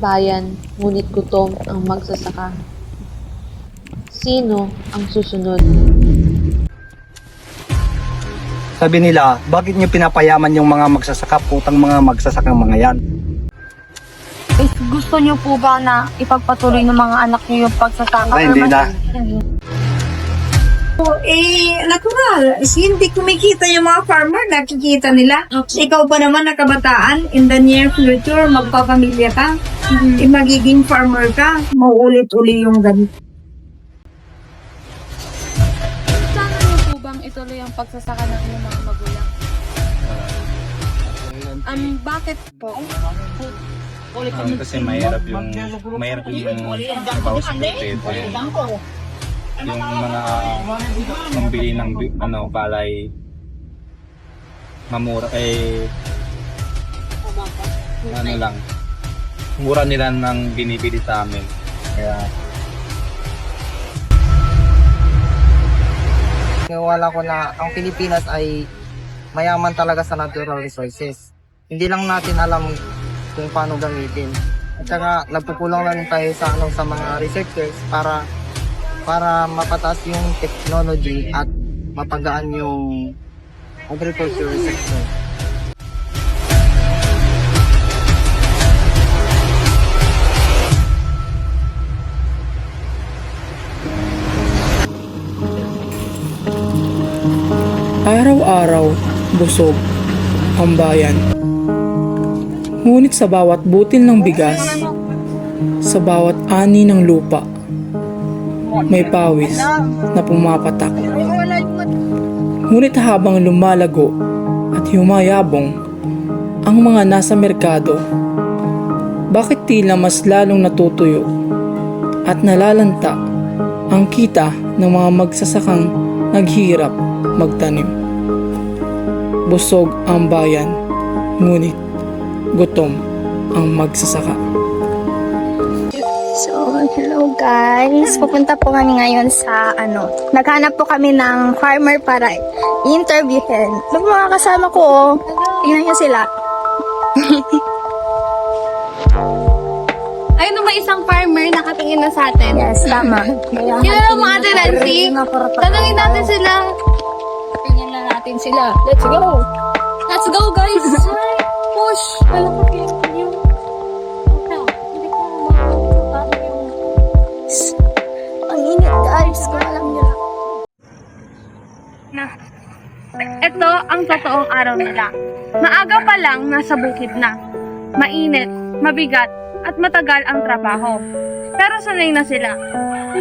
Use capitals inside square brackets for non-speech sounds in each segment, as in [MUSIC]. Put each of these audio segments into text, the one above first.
Bayan, ngunit gutom ang magsasaka. Sino ang susunod? Sabi nila, bakit niyo pinapayaman yung mga magsasaka, putang mga magsasakang mga yan? Is gusto niyo po ba na ipagpatuloy ng mga anak niyo yung pagsasaka? Ay, hindi na. Eh, natural. Is hindi kumikita yung mga farmer, nakikita nila. Ikaw pa naman na kabataan, in the near future, magpapamilya ka. Eh, magiging farmer ka, mauulit-uli yung ganito. Plano niyo po bang ituloy ang pagsasaka ng inyong mga magulang? Um, bakit po? Ah, kasi mahirap yung mahirap yung trabaho sa kumpleto yung mga pambili ng ano palay mamura eh ano lang mura nila ng binibili sa amin kaya Niwala ko na ang Pilipinas ay mayaman talaga sa natural resources. Hindi lang natin alam kung paano gamitin. At saka nagpukulang lang tayo sa ano sa mga researchers para para mapataas yung technology at mapagaan yung agriculture sector. Araw-araw, busog ang bayan. Ngunit sa bawat butil ng bigas, sa bawat ani ng lupa, may pawis na pumapatak. Ngunit habang lumalago at humayabong ang mga nasa merkado, bakit tila mas lalong natutuyo at nalalanta ang kita ng mga magsasakang naghirap magtanim. Busog ang bayan, ngunit gutom ang magsasaka. So, hello guys. Pupunta po kami ngayon sa ano. Naghanap po kami ng farmer para interviewin. Yung mga kasama ko, oh. Tingnan niyo sila. [LAUGHS] Ayun naman isang farmer nakatingin na sa atin. Yes, tama. [LAUGHS] Kilala mo Ate Nancy? Tanungin natin sila. Tingnan na natin sila. Let's go! Let's go guys! [LAUGHS] Push! Palakot yung ito ang totoong araw nila. Maaga pa lang nasa bukid na. Mainit, mabigat, at matagal ang trabaho. Pero sanay na sila.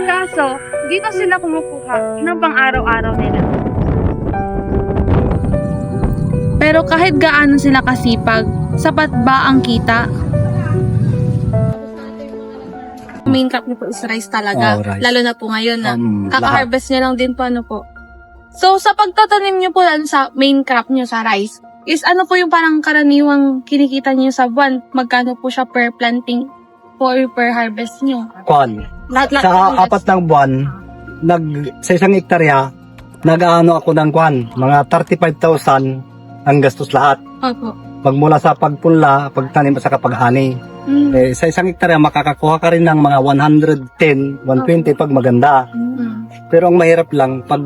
Kaso, dito sila kumukuha ng pang-araw-araw nila. Pero kahit gaano sila kasipag, sapat ba ang kita? Main crop niyo po is rice talaga. Oh, rice. Lalo na po ngayon na Um, kaka-harvest niya lang din po ano po. So, sa pagtatanim niyo po yan sa main crop niyo sa rice, is ano po yung parang karaniwang kinikita niyo sa buwan? Magkano po siya per planting or per harvest niyo? Kwan. Lahat, lahat. Sa apat ng buwan, nag, sa isang hektarya, nag-ano ako ng kwan, mga 35,000 ang gastos lahat. Opo. Pagmula sa pagpunla, pagtanim sa kapaghani. Mm. Eh, sa isang hektarya, makakakuha ka rin ng mga 110, 120 pag maganda. Mm. Pero ang mahirap lang, pag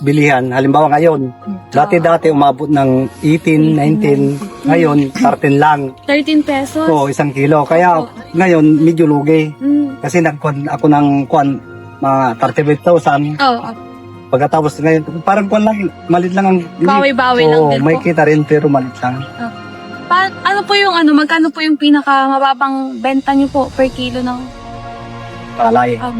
bilihan, halimbawa ngayon, dati-dati umabot ng 18, 19, ngayon 13 lang. 13 pesos. So, isang kilo. Kaya ngayon, medyo lugi. Mm. Kasi nagkuhan ako ng kuhan, mga 35,000. Oh, oh. Pagkatapos ngayon, parang kuhan lang, malit lang ang... Bawi-bawi lang Oo, din may po. kita rin pero malit lang. Pa- ano po yung ano, magkano po yung pinaka mababang benta niyo po per kilo ng Palay. um,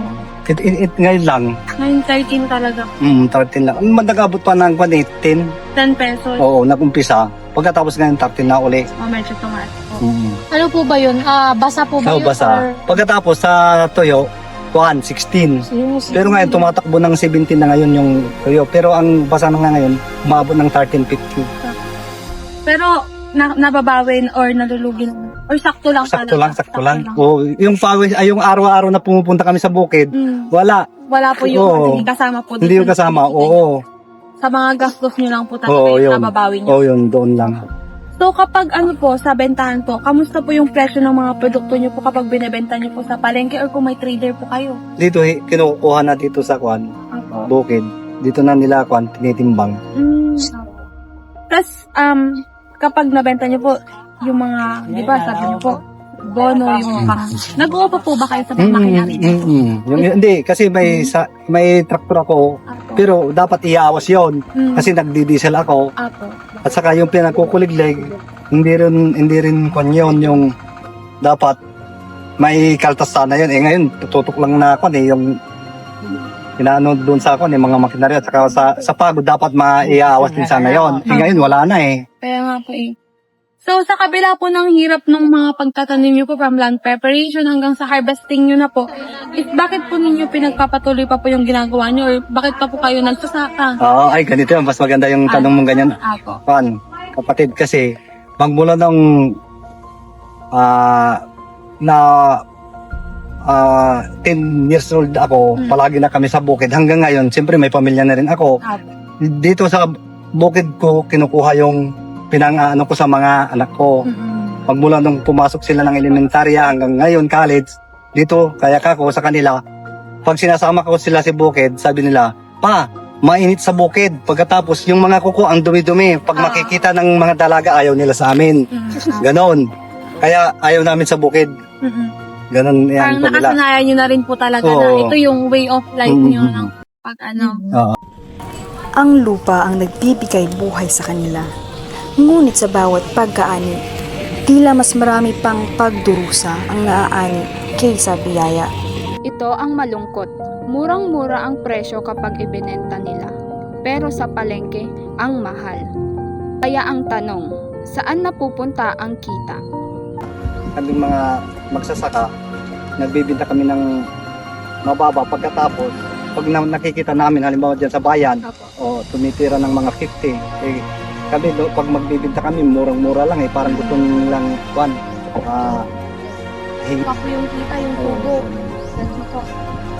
It, it, it, ngayon lang, ngayon 13 talaga. mm, 13 lang. Nagabot pa ng kuhan, 18. 10 pesos. Oo, nagumpisa. Pagkatapos ngayon, 13 na uli. Oh, medyo tumaas po. Mm. Ano po ba yun? Ah, basa po ba Sa yun? basa. Pagkatapos sa Toyo, kuan 16. Pero ngayon tumatakbo ng 17 na ngayon yung Toyo. Pero ang basa na nga ngayon, umabot ng 1350. Pero na, nababawin or nalulugi. Or sakto lang Sakto lang, sakto lang. O, yung pawis, ay yung araw-araw na pumupunta kami sa bukid, Mm. wala. Wala po yung Oo. hindi kasama po. Hindi yung kasama. Oo. Sa mga gastos nyo lang po talaga Oo, yung yun. nababawi nyo. Oo, yun, doon lang. So kapag ano po, sa bentahan po, kamusta po yung presyo ng mga produkto nyo po kapag binebenta nyo po sa palengke or kung may trader po kayo? Dito, eh, kinukuha na dito sa kuan, Apo. bukid. Dito na nila kuan, tinitimbang. Mm. Plus, um, kapag nabenta nyo po, yung mga, di ba, sabi nyo po, bono, yung pang, nag-uupa po ba kayo sa mga Mm, makina? mm, mm, mm. Yung, hindi, kasi may sa, may traktor ako, Apo. pero dapat iaawas yon Mm. kasi nagdi-diesel ako. Apo. At saka yung pinagkukuliglig, hindi rin, hindi rin kwan yun, yung dapat may kaltas sana yun. Eh ngayon, tututok lang na ako eh, yung inaano doon sa ako, eh, mga makinarya. At saka sa, sa pagod, dapat maiawas din sana yon. Eh ngayon, wala na eh. Kaya nga po eh. So, sa kabila po ng hirap ng mga pagtatanim nyo po from land preparation hanggang sa harvesting nyo na po, is bakit po ninyo pinagpapatuloy pa po yung ginagawa nyo or bakit pa po kayo nagsasaka? Oo, ay ganito yan. Mas maganda yung tanong mong ganyan. Ako. Pan, kapatid kasi, magmula nung ah na ah 10 years old ako, Mm. palagi na kami sa bukid. Hanggang ngayon, siyempre may pamilya na rin ako. Ako. Dito sa bukid ko, kinukuha yung pinang-ano ko sa mga anak ko. Mm-mm. Magmula nung pumasok sila ng elementarya hanggang ngayon, college, dito, kaya kako sa kanila. Pag sinasama ko sila sa bukid, sabi nila, Pa, mainit sa bukid. Pagkatapos, yung mga kuko ang dumi-dumi. Pag Ah. makikita ng mga dalaga, ayaw nila sa amin. Mm-mm. Ganon. Kaya ayaw namin sa bukid. Mm-mm. Ganon yan Parang nakasanayan nyo na rin po talaga na Oo. ito yung way of life Mm. nyo ng pag ano. Ang lupa ang nagbibigay buhay sa kanila. Ngunit sa bawat pagkaani, tila mas marami pang pagdurusa ang naaani kaysa biyaya. Ito ang malungkot. Murang-mura ang presyo kapag ibinenta nila. Pero sa palengke, ang mahal. Kaya ang tanong, saan napupunta ang kita? Kaming mga magsasaka, nagbibinta kami ng mababa pagkatapos. Pag na, nakikita namin, halimbawa dyan sa bayan, o tumitira ng mga 50, eh, kami, do, pag magbibinta kami, murang-mura lang eh, parang gusto nilang, kwan, ah, hingi. Ako yung kita, yung tubo. That's po.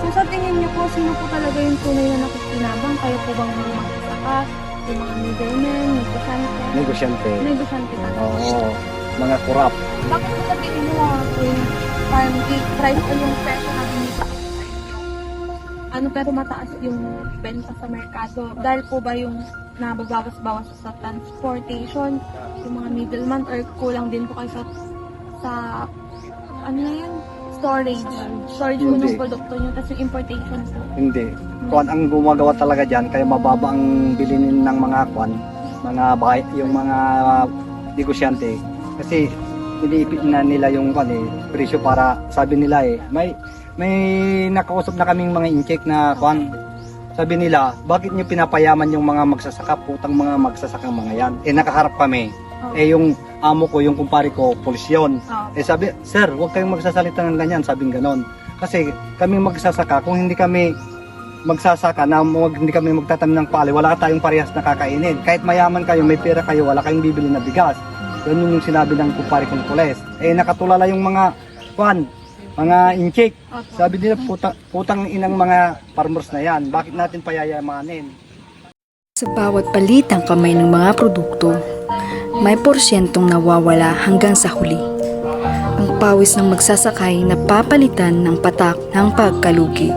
So sa tingin niyo po, sino po talaga yung tunay na nakikinabang? Kayo po bang mga magsasaka? Yung mga middlemen, negosyante? negosyante. Negosyante talaga. Oo, mga kurap. Bakit po sa tingin niyo mga po yung parang price o yung presyo na binibigay? Ano pero mataas yung benta sa merkado? Dahil po ba yung nababawas-bawas sa transportation, yung mga middleman, or kulang din po kayo sa, sa ano na yan? Storage. Storage po Hindi. ng produkto nyo, tapos yung importation po. Hindi. Kwan ang gumagawa talaga dyan, kaya mababa ang bilinin ng mga kwan, mga bahay, yung mga negosyante. Kasi iniipit na nila yung kwan eh, presyo para sabi nila eh, may may nakausap na kaming mga incheck na kwan. Sabi nila, bakit niyo pinapayaman yung mga magsasaka, putang mga magsasaka mga yan? Eh nakaharap kami. Oh. Eh yung amo ko, yung kumpare ko, pulis yun. Oh. Eh sabi, sir, huwag kayong magsasalita ng ganyan, sabing ganon. Kasi kami magsasaka, kung hindi kami magsasaka na wag, hindi kami magtatanim ng pali, wala tayong parehas na kakainin. Kahit mayaman kayo, may pera kayo, wala kayong bibili na bigas. Ganun yung sinabi ng kumpare kong pulis. Eh nakatulala yung mga kwan, mga incheck. Sabi nila, puta, putang inang mga farmers na yan. Bakit natin payayamanin? Sa bawat palitang kamay ng mga produkto, may porsyentong nawawala hanggang sa huli. Ang pawis ng magsasakay na papalitan ng patak ng pagkalugi.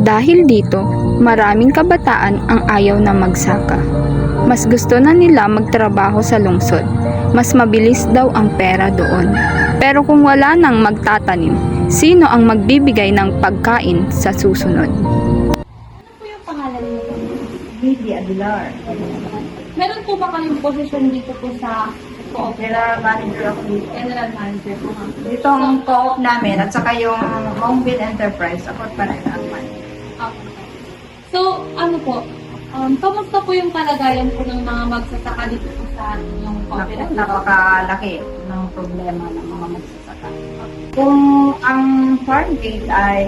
Dahil dito, maraming kabataan ang ayaw na magsaka. Mas gusto na nila magtrabaho sa lungsod. Mas mabilis daw ang pera doon. Pero kung wala nang magtatanim, sino ang magbibigay ng pagkain sa susunod? Meron po ba kayong posisyon dito po sa co-op? General manager of General manager po. ma'am. Dito ang co-op namin at saka yung Homeville Enterprise, ako pa rin naman. Okay. So, ano po, Um, kamusta po yung kalagayan po ng mga magsasaka dito po sa inyong cooperative? napakalaki problema ng mga magsasaka. Kung ang farm gate ay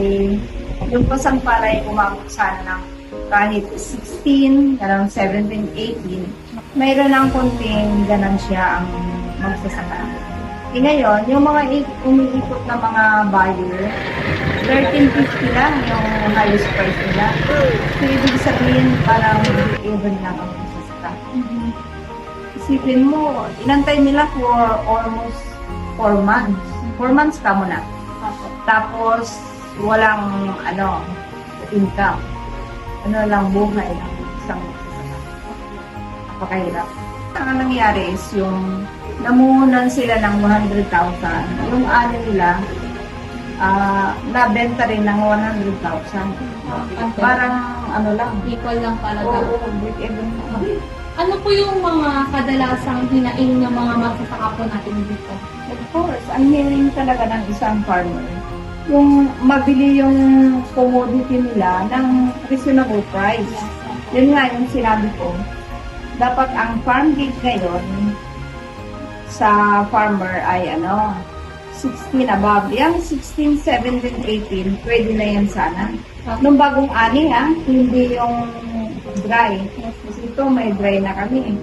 yung pasang palay umabot sana ng kahit 16, around 17, 18, mayroon ng konting ganansya ang magsasaka. E ngayon, yung mga umiikot na mga buyer, 13.50 lang yung highest price nila. So, ibig sabihin, parang even lang ang magsasaka. Isipin mo, inantay nila for almost 4 months. 4 months ka muna. Tapos, walang, ano, income. Ano lang, buhay lang. Isang. Napakahirap. Ang nangyari is yung namuhunan sila ng 100,000. Yung ano nila, ah nabenta rin ng 100,000. Parang ano lang. Equal lang talaga. Oo, break even. Ano po yung mga kadalasang hinaing ng mga magsasaka po natin dito? Of course, ang hearing talaga ng isang farmer, yung mabili yung commodity nila ng reasonable price. Yun nga yung sinabi ko. Dapat ang farm gate ngayon sa farmer ay ano, 16 above. Yung 16, 17, 18, pwede na yan sana. Nung bagong ani ha, hindi yung dry. Kasi ito may dry na kami.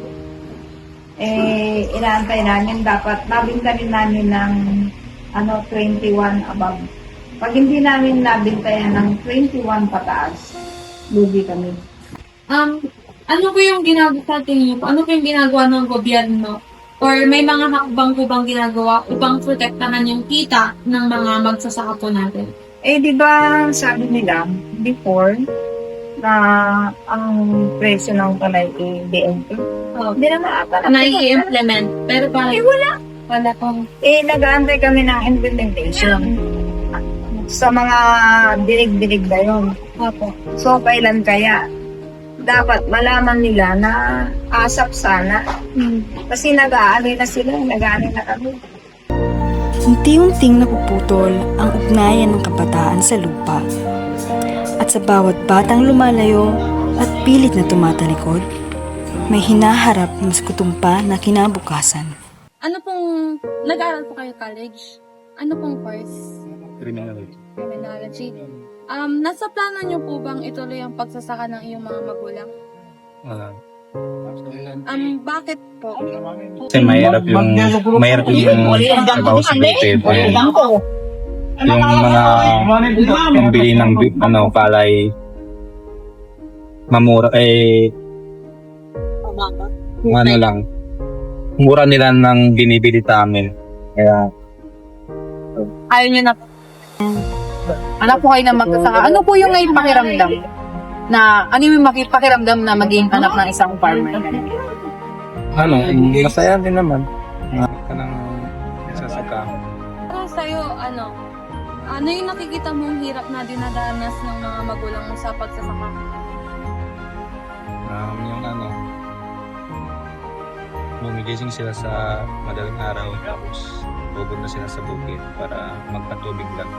Eh, inaantay namin dapat nabinta rin namin ng ano 21 above. Pag hindi namin nabintayan ng 21 pataas, lugi kami. Um, ano po yung ginagawa sa tingin niyo po? Ano po yung ginagawa ng gobyerno? Or may mga hakbang po bang ginagawa upang protektahan yung kita ng mga magsasaka po natin? Eh, di ba sabi nila before na ang presyo ng palay ay DNP? Oh. Hindi naman ata Na i-implement. Pero parang... Eh, wala. Wala pong... Eh, nag-aantay kami ng implementation sa mga dinig-dinig na yun. Opo. So, kailan kaya? Dapat malaman nila na asap sana. Hmm. Kasi nag-aalay na sila, nag-aalay na kami. Unti-unting napuputol ang ugnayan ng kabataan sa lupa. At sa bawat batang lumalayo at pilit na tumatalikod, may hinaharap na mas kutumpa na kinabukasan. Ano pong... Nag-aaral po kayo college? Ano pong course? Criminology. Criminology. Um, nasa plano niyo po bang ituloy ang pagsasaka ng iyong mga magulang? Wala. Um, bakit po? Kasi mahirap yung mahirap yung trabaho sa bukid. Eh, yung mga pambili ng ano palay mamura eh ano lang mura nila ng binibili sa amin kaya ayaw nyo na anak po kayo na magsasaka. Ano po yung ngayon pakiramdam? Na, ano yung makipakiramdam na maging anak ng isang farmer? ano masaya din naman Marami Ano yung nakikita mong hirap na dinadanas ng mga magulang mo sa pagsasaka? um, yung ano gumigising sila sa madaling araw tapos pupunta sila sa bukid para magpatubig lang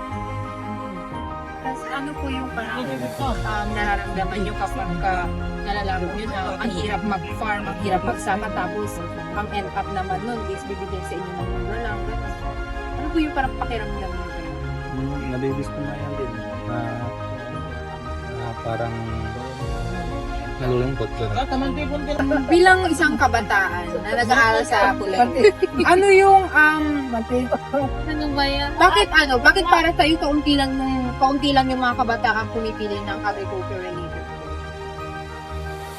Tapos ano po yung parang um, nararamdaman nyo kapag ka nalalaman nyo na ang hirap mag-farm, ang hirap magsama, tapos ang end up naman nun is bibigyan sa inyo ng mga lang. Ano po yung parang pakiramdam nyo nabibis ko na yan din na, na parang nalulungkot ko Bilang isang kabataan na nag-aaral sa Pulan, ano yung um, Ano ba yan? Bakit ano? Bakit para sa'yo kaunti lang yung kaunti lang yung mga kabataan pumipili ng agriculture related?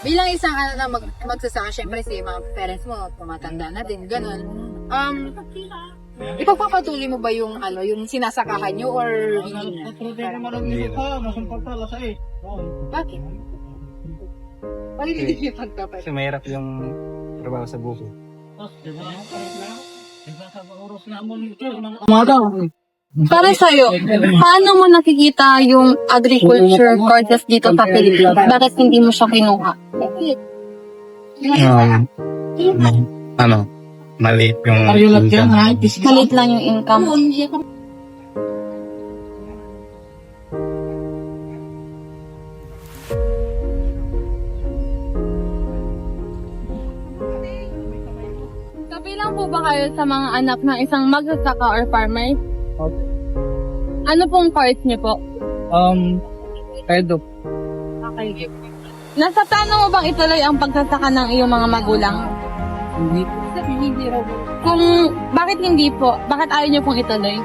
Bilang isang ano na mag, magsasaka, syempre si mga parents mo tumatanda na din, ganun. Um, ipagpapatuloy mo ba yung ano, yung sinasakahan nyo or hindi na? na. Bakit? Bakit hindi nyo [LAUGHS] pagpapatuloy? kasi mahirap yung trabaho sa bukid Para sa'yo, paano mo nakikita yung agriculture courses dito sa Pilipinas? Bakit hindi mo siya kinuha? um, ano maliit yung Are you like yan, right? Kalit lang yung income. Kapilang po ba kayo sa mga anak ng isang magsasaka or farmer? Okay. Ano pong part niyo po? Um, third of Okay. Nasa plano mo bang ituloy ang pagsasaka ng iyong mga magulang? hindi po. Kung bakit hindi po? Bakit ayaw niyo pong ituloy?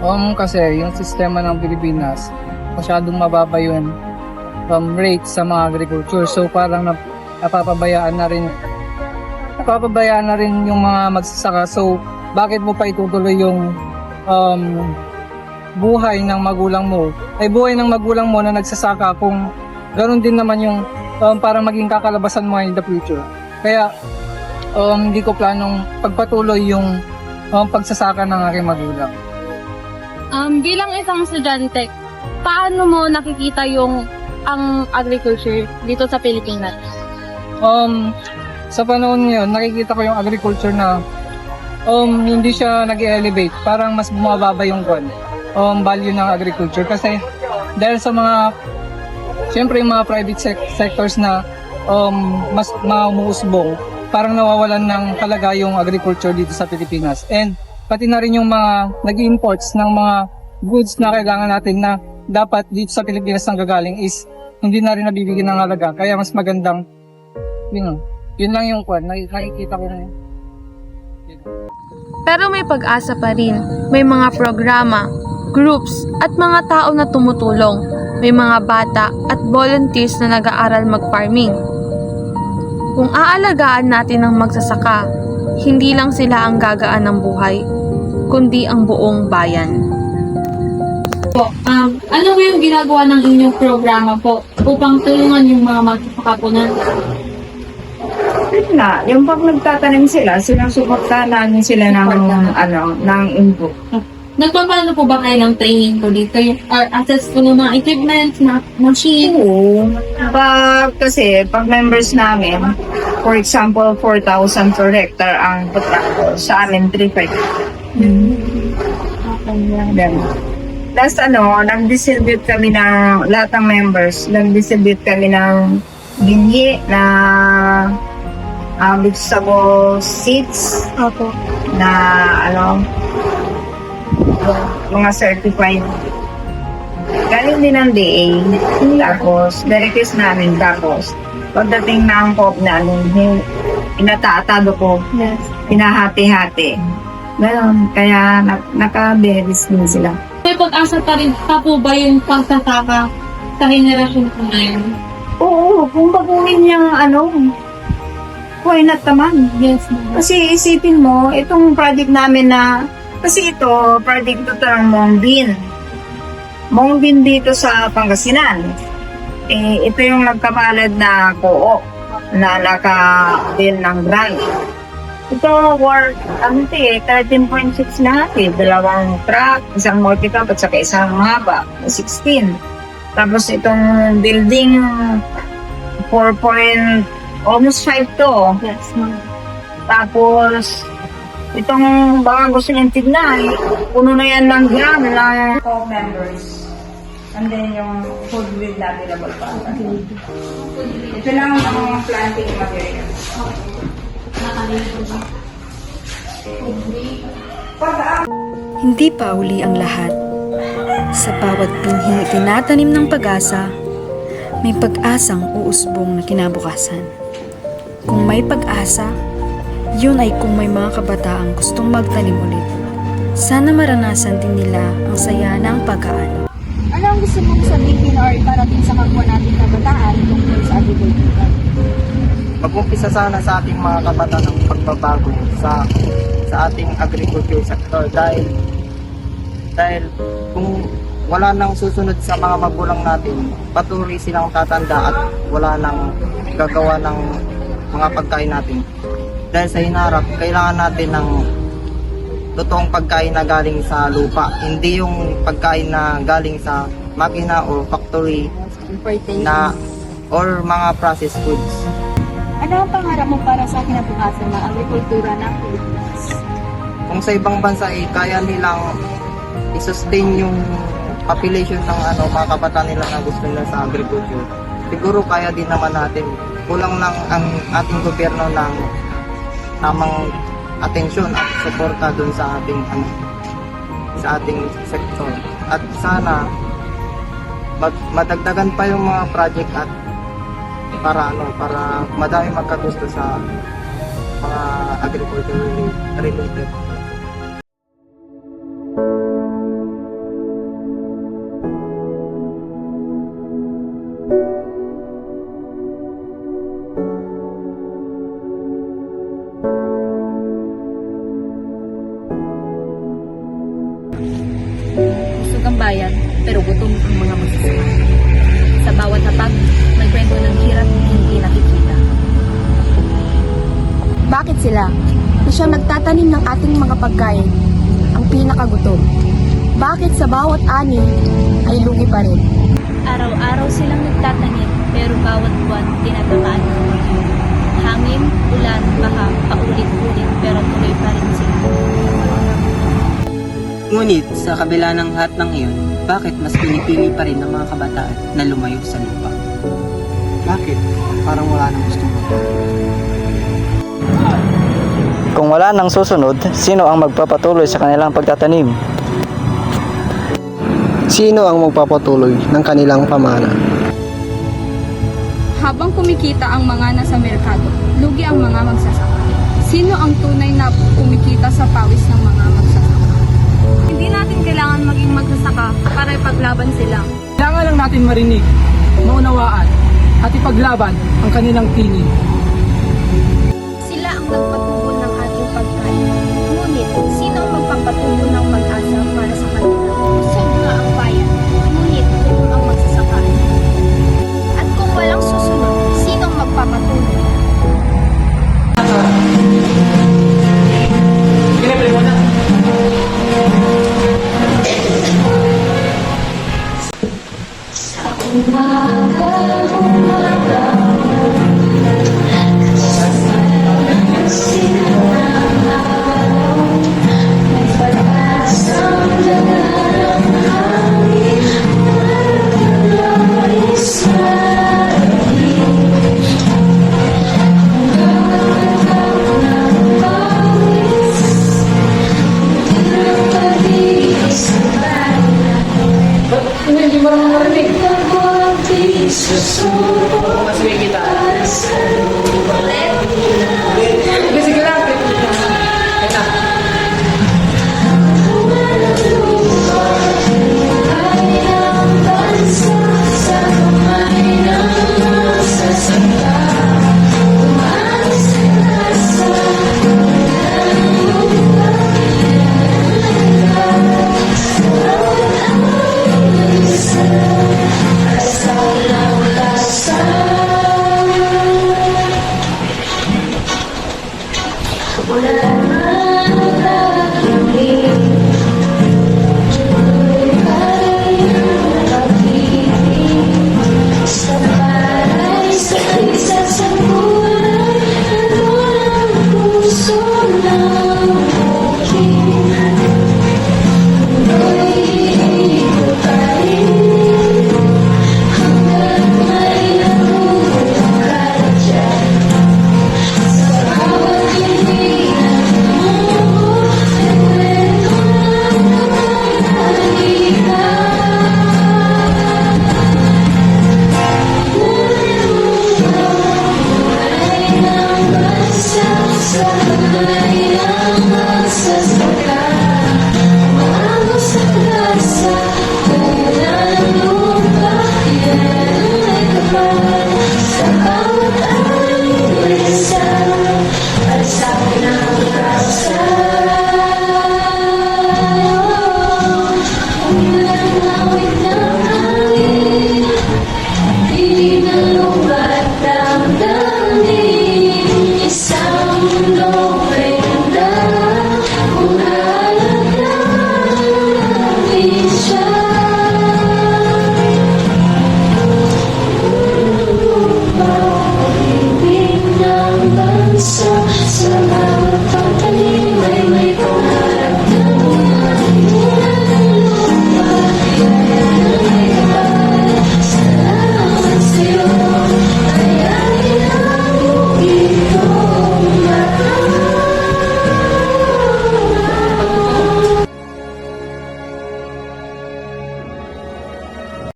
Um, kasi yung sistema ng Pilipinas, masyadong mababa yun um, rate sa mga agriculture. So parang nap- napapabayaan na rin napapabayaan na rin yung mga magsasaka. So bakit mo pa itutuloy yung um, buhay ng magulang mo? Ay buhay ng magulang mo na nagsasaka kung ganun din naman yung um, parang maging kakalabasan mo in the future. Kaya um, hindi ko planong pagpatuloy yung um, pagsasaka ng aking magulang. Um, bilang isang estudyante, paano mo nakikita yung ang agriculture dito sa Pilipinas? Um, sa panahon ngayon, nakikita ko yung agriculture na um, hindi siya nag elevate Parang mas bumababa yung kwan, um, value ng agriculture. Kasi dahil sa mga, siyempre yung mga private sec- sectors na um, mas maumuusbong, parang nawawalan ng halaga yung agriculture dito sa Pilipinas. And pati na rin yung mga nag-imports ng mga goods na kailangan natin na dapat dito sa Pilipinas ang gagaling is hindi na rin nabibigyan ng halaga. Kaya mas magandang yun, yun lang yung kwan. Naki- Nakikita ko na. Pero may pag-asa pa rin. May mga programa, groups, at mga tao na tumutulong. May mga bata at volunteers na nag-aaral mag-farming. Kung aalagaan natin ang magsasaka, hindi lang sila ang gagaan ng buhay, kundi ang buong bayan. Po, um, ano po yung ginagawa ng inyong programa po upang tulungan yung mga magsasaka po na Yun nga, yung pag nagtatanim sila, sinusuportahan namin sila ng, ano, ng input. Nagpapano po ba kayo ng training po dito? Or access po ng mga equipment, mga machine? Oo. Pag, kasi, pag members namin, for example, 4,000 per hectare ang potato. Sa amin, 3,500. Ganun. Tapos ano, nag-distribute kami ng lahat ng members, nag-distribute kami ng binhi na uh, vegetable seeds Opo. na ano mga certified galing din ng DA tapos na-request namin tapos pagdating ng pop namin hin- inataatado ko Yes. pinahati-hati Ganon, kaya na, naka-berries din sila. May pag-asa pa rin pa po ba yung pagsasaka sa henerasyon po ngayon? Oo, kung baguhin niyang ano, why not naman? Yes, ma'am. Kasi isipin mo, itong project namin na, kasi ito, project ito ng Mongbin. Mongbin dito sa Pangasinan. Eh, ito yung nagkabalad na co na naka-bill ng grant. Ito, worth, ano ito eh, 13.6 lahat eh. Dalawang truck, isang multi-truck at saka isang haba, 16. Tapos itong building, 4 point, almost 5 to. Yes, ma'am. Tapos, itong baka gusto niyong tignan, puno na yan ng gram ng co-members. And then yung food with available pa. Ito lang ang planting materials. Hindi pa uli ang lahat. Sa bawat binhing tinatanim ng pag-asa, may pag-asang uusbong na kinabukasan. Kung may pag-asa, yun ay kung may mga kabataang gustong magtanim ulit. Sana maranasan din nila ang saya ng pag-aano. Ano ang gusto mong sabihin or parating sa kapwa natin kabataan tungkol sa agriculture? Mag-umpisa sana sa ating mga kabataan ng pagbabago sa sa ating agriculture sector dahil dahil kung wala nang susunod sa mga magulang natin, patuloy silang tatanda at wala nang gagawa ng mga pagkain natin. Dahil sa hinarap, kailangan natin ng totoong pagkain na galing sa lupa, hindi yung pagkain na galing sa makina o factory Important. na or mga processed foods. Ano ang pangarap mo para sa kinabukasan ng agrikultura ng Pilipinas? Kung sa ibang bansa eh, kaya nilang i-sustain yung population ng ano, mga kabataan nila na gusto nila sa agriculture. Siguro kaya din naman natin. Kulang lang ang ating gobyerno ng tamang atensyon at suporta dun sa ating ano, sa ating sektor. At sana mag, madagdagan pa yung mga project at para ano para madami magkagusto sa mga agriculture related. Sila? Na siyang nagtatanim ng ating mga pagkain, ang pinakagutom. Bakit sa bawat ani ay lugi pa rin? Araw-araw silang nagtatanim, pero bawat buwan tinatamaan ng bagyo. Hangin, ulan, baha, paulit-ulit, pero tuloy pa rin sila. Ngunit sa kabila ng lahat ng iyon, bakit mas pinipili pa rin ng mga kabataan na lumayo sa lupa? Bakit? Parang wala nang gusto mo. Kung wala nang susunod, sino ang magpapatuloy sa kanilang pagtatanim? Sino ang magpapatuloy ng kanilang pamana? Habang kumikita ang mga nasa merkado, lugi ang mga magsasaka. Sino ang tunay na kumikita sa pawis ng mga magsasaka? Hindi natin kailangan maging magsasaka para ipaglaban sila. Kailangan lang natin marinig, maunawaan, at ipaglaban ang kanilang tinig. Sila ang nagpatubo